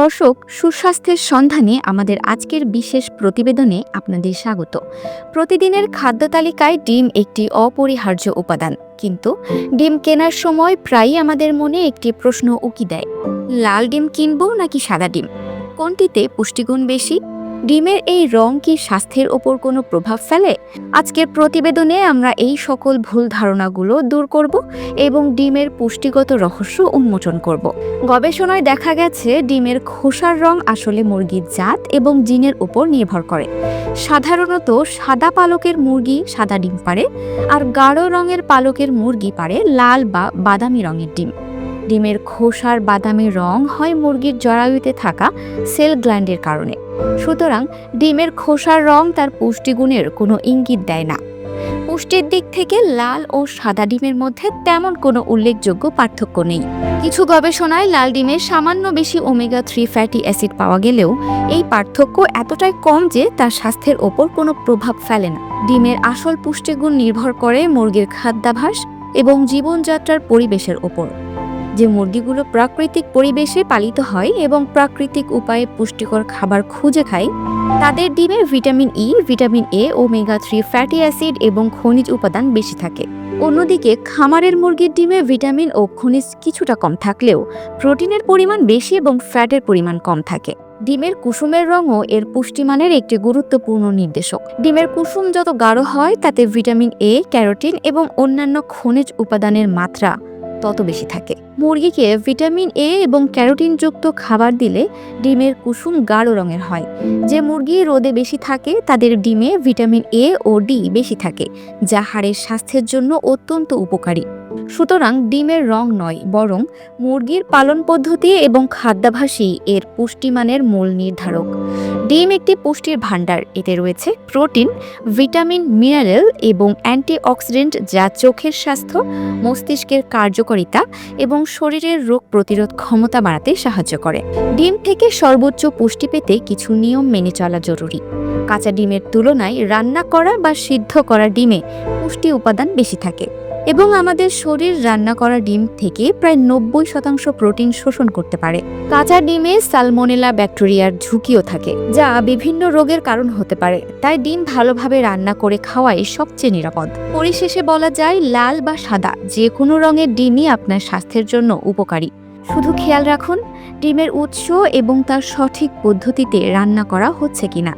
দর্শক, সুস্বাস্থ্যের সন্ধানে আমাদের আজকের বিশেষ প্রতিবেদনে আপনাদের স্বাগত। প্রতিদিনের খাদ্য তালিকায় ডিম একটি অপরিহার্য উপাদান, কিন্তু ডিম কেনার সময় প্রায়ই আমাদের মনে একটি প্রশ্ন উকি দেয়, লাল ডিম কিনবো নাকি সাদা ডিম? কোনটিতে পুষ্টিগুণ বেশি? ডিমের এই রং কি স্বাস্থ্যের ওপর কোনো প্রভাব ফেলে? আজকের প্রতিবেদনে আমরা এই সকল ভুল ধারণাগুলো দূর করব এবং ডিমের পুষ্টিগত রহস্য উন্মোচন করব। গবেষণায় দেখা গেছে, ডিমের খোসার রং আসলে মুরগির জাত এবং জিনের উপর নির্ভর করে। সাধারণত সাদা পালকের মুরগি সাদা ডিম পারে আর গাঢ় রঙের পালকের মুরগি পারে লাল বা বাদামি রঙের ডিম। ডিমের খোসার বাদামি রং হয় মুরগির জরায়ুতে থাকা সেল গ্ল্যান্ডের কারণে। সুতরাং ডিমের খোসার রং তার পুষ্টিগুণের কোনো ইঙ্গিত দেয় না। পুষ্টির দিক থেকে লাল ও সাদা ডিমের মধ্যে তেমন কোনো উল্লেখযোগ্য পার্থক্য নেই। কিছু গবেষণায় লাল ডিমে সামান্য বেশি ওমেগা থ্রি ফ্যাটি অ্যাসিড পাওয়া গেলেও এই পার্থক্য এতটাই কম যে তার স্বাস্থ্যের ওপর কোনো প্রভাব ফেলে না। ডিমের আসল পুষ্টিগুণ নির্ভর করে মুরগির খাদ্যাভাস এবং জীবনযাত্রার পরিবেশের ওপর। যে মুরগিগুলো প্রাকৃতিক পরিবেশে পালিত হয় এবং প্রাকৃতিক উপায়ে পুষ্টিকর খাবার খুঁজে খায়, তাদের ডিমে vitamin E vitamin A omega three fatty acid এবং খনিজ উপাদান বেশি থাকে। অন্যদিকে খামারের মুরগির ডিমে ভিটামিন ও খনিজ কিছুটা কম থাকলেও প্রোটিনের পরিমাণ বেশি এবং ফ্যাটের পরিমাণ কম থাকে। ডিমের কুসুমের রঙও এর পুষ্টিমানের একটি গুরুত্বপূর্ণ নির্দেশক। ডিমের কুসুম যত গাঢ় হয়, তাতে ভিটামিন এ ক্যারোটিন এবং অন্যান্য খনিজ উপাদানের মাত্রা তত বেশি থাকে। মুরগিকে ভিটামিন এ এবং ক্যারোটিনযুক্ত খাবার দিলে ডিমের কুসুম গাঢ় রঙের হয়। যে মুরগি রোদে বেশি থাকে, তাদের ডিমে ভিটামিন এ ও ডি বেশি থাকে, যা হাড়ের স্বাস্থ্যের জন্য অত্যন্ত উপকারী। সুতরাং ডিমের রং নয়, বরং মুরগির পালন পদ্ধতি এবং খাদ্যাভাসই এর পুষ্টিমানের মূল নির্ধারক। ডিম একটি পুষ্টির ভাণ্ডার, এতে রয়েছে প্রোটিন, ভিটামিন, মিনারেল এবং অ্যান্টিঅক্সিডেন্ট যা চোখের স্বাস্থ্য, মস্তিষ্কের কার্যকারিতা এবং শরীরের রোগ প্রতিরোধ ক্ষমতা বাড়াতে সাহায্য করে। ডিম থেকে সর্বোচ্চ পুষ্টি পেতে কিছু নিয়ম মেনে চলা জরুরি। কাঁচা ডিমের তুলনায় রান্না করা বা সিদ্ধ করা ডিমে পুষ্টি উপাদান বেশি থাকে। এবং আমাদের শরীর রান্না করা ডিম থেকে প্রায় নব্বই শতাংশ প্রোটিন শোষণ করতে পারে। কাঁচা ডিমে সালমোনেলা ব্যাকটেরিয়ার ঝুঁকিও থাকে, যা বিভিন্ন রোগের কারণ হতে পারে। তাই ডিম ভালোভাবে রান্না করে খাওয়াই সবচেয়ে নিরাপদ। পরিশেষে বলা যায়, লাল বা সাদা যে কোনো রঙের ডিমই আপনার স্বাস্থ্যের জন্য উপকারী। শুধু খেয়াল রাখুন, ডিমের উৎস এবং তার সঠিক পদ্ধতিতে রান্না করা হচ্ছে কিনা।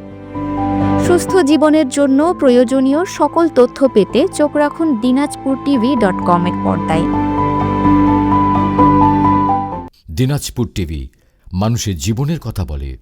সুস্থ জীবনের জন্য প্রয়োজনীয় সকল তথ্য পেতে চোখ রাখুন দিনাজপুর টিভি ডট কমের পর্দায়। দিনাজপুর টিভি, মানুষের জীবনের কথা বলে।